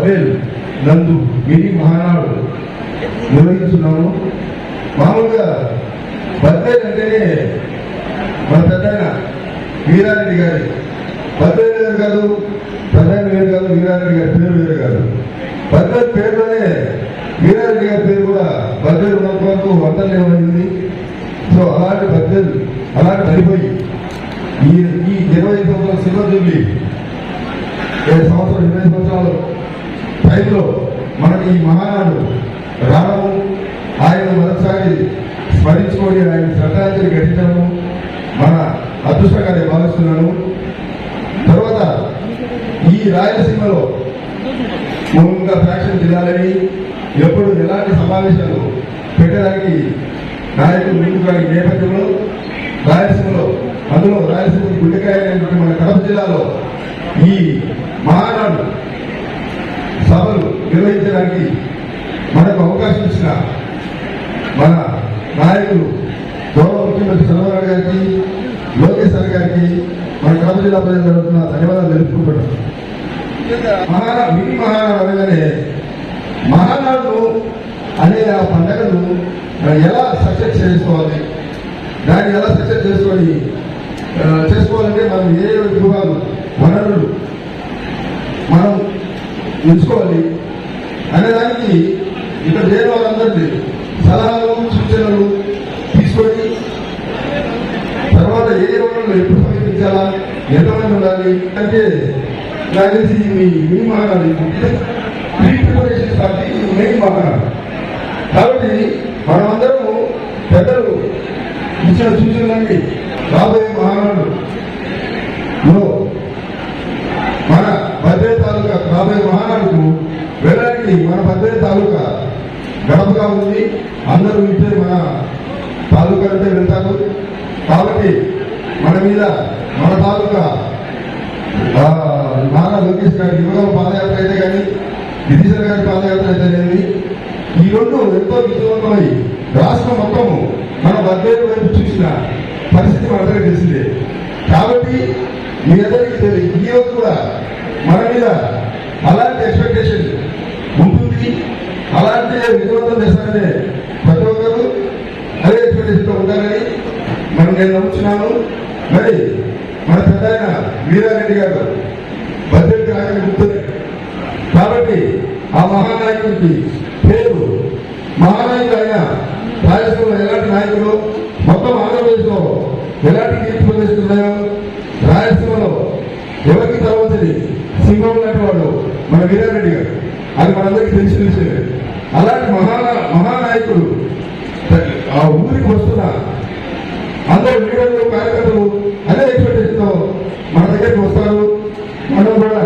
బబేల్ నందు మిని మహానాడు. నిర్వహిస్తున్నాము మామూలుగా బద్వేల్ అంటేనే మన పెద్దయిన వీరారెడ్డి గారి. బద్వేల్ వేరు కాదు పెద్దయిన వేరు కాదు వీరారెడ్డి గారి పేరు వేరు కాదు. బద్వేల్ పేరులోనే వీరారెడ్డి గారి పేరు కూడా బద్వేల్ ఉన్నంత వరకు వందలేమైంది సో అలాంటి బద్వేల్ అలాంటి పడిపోయి ఈ ఈ ఇరవై సంవత్సరాల సినిమా చూపి సంవత్సరం ఇరవై సంవత్సరాలు టైంలో మనకి ఈ మహానాడు రావడం ఆయన మరోసారి స్మరించుకొని ఆయన శ్రద్ధాంజలి ఘటించడము మన అదృష్టంగా నేను భావిస్తున్నాను. తర్వాత ఈ రాయలసీమలో ఇంకా ఫ్యాక్షన్ జిల్లాలని ఎప్పుడు ఎలాంటి సమావేశాలు పెట్టడానికి నాయకులు ముందుకు రాని నేపథ్యంలో రాయలసీమలో అందులో రాయలసీమ గుండెకాయ అనేటువంటి మన కడప జిల్లాలో ఈ మహానాడు నిర్వహించడానికి మనకు అవకాశం ఇచ్చిన మన నాయకులు గౌరవ ముఖ్యమంత్రి చంద్రబాబు గారికి లోకేశ్వర్ గారికి మన కడప జిల్లా ప్రజలు జరుగుతున్న ధన్యవాదాలు తెలుపుకుంటున్నాం. మహానా మినీ మహానాడు అనగానే మహానాడు అనే ఆ పండుగను ఎలా సక్సెస్ చేసుకోవాలి దాన్ని ఎలా సక్సెస్ చేసుకొని చేసుకోవాలంటే మనం ఏ విభాగం వనరులు మనం ఎంచుకోవాలి అనేదానికి ఇక్కడ లేని వాళ్ళందరినీ సలహాలు సూచనలు తీసుకొని తర్వాత ఏ వనరులు ఎప్పుడు సమీపించాలా? ఎంతమంది ఉండాలి? అంటే నాకు తెలిసి మీ మీ Mahanadu pre preparation party main Mahanadu కాబట్టి మనమందరము పెద్దలు ఇచ్చిన సూచనలన్నీ రాబోయే మహానాడు మన భద్రతాలుగా తాలూకా రాబోయే మహానాడుకు వెళ్ళడానికి మన భద్రే తాలూకా గడపగా ఉంది. అందరూ ఇట్టే మన తాలూకా అంటే వెళ్తారు. కాబట్టి మన మీద మన తాలూకా ఆ, నారా లోకేష్ గారి యువగల పాదయాత్ర అయితే కానీ గిరిజన గారి పాదయాత్ర అయితేనేమి ఈ రెండు ఎంతో విజయవంతమై రాష్ట్రం మొత్తము మన బద్దేరు వైపు చూసిన పరిస్థితి మనందరికీ తెలిసిందే. కాబట్టి మీ అందరికీ తెలియదు. ఈ రోజు కూడా మన మీద అలాంటి ఎక్స్పెక్టేషన్ అలాంటి విజయవంతం చేస్తారనే ప్రతి ఒక్కరు అదే ఎక్స్పెక్టేషన్తో ఉండాలని మనం నేను నమ్ముతున్నాను మరి మన పెద్ద ఆయన వీరారెడ్డి గారు భద్రత రాకని గుర్తుంది కాబట్టి ఆ మహానాయకుడికి పేరు మహానాయకుడు ఆయన రాయలసీమలో ఎలాంటి నాయకులు మొత్తం ఆంధ్రప్రదేశ్లో ఎలాంటి కీర్తి ప్రదర్శిస్తున్నాయో రాయలసీమలో ఎవరికి తర్వాతది సింహం ఉన్నటువంటి వాడు మన వీరారెడ్డి గారు. అది మనందరికీ తెలిసిన విషయమే. అలాంటి మహా మహానాయకుడు. ఆ ఊరికి వస్తున్న అందరు లీడర్లు కార్యకర్తలు అదే ఎక్స్పెక్టేషన్తో మన దగ్గరికి వస్తారు. మనం కూడా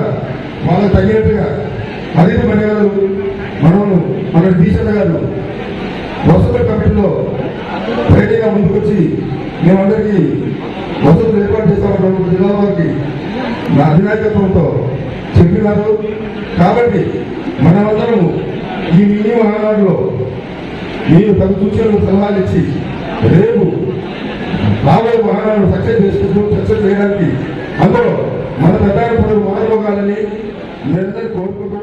వాళ్ళకి తగినట్టుగా అధిక మర్యాదలు మనము మన డీసెంట్ గారు వసతుల కమిటీలో ధైర్యంగా ముందుకొచ్చి మేమందరికీ వసతులు ఏర్పాటు చేస్తామన్న జిల్లా వారికి నా అధినాయకత్వంతో చెప్పినారు. కాబట్టి మనమందరము ఈ మినీ మహానాడులో మీరు తగు సూచనలు సలహాలు ఇచ్చి రేపు రాబోయే మహానాడు సక్సెస్ చేసుకుంటూ సక్సెస్ చేయడానికి అందులో మన ప్రధాన పనులు మానవగాలని నిరంతరం కోరుకుంటూ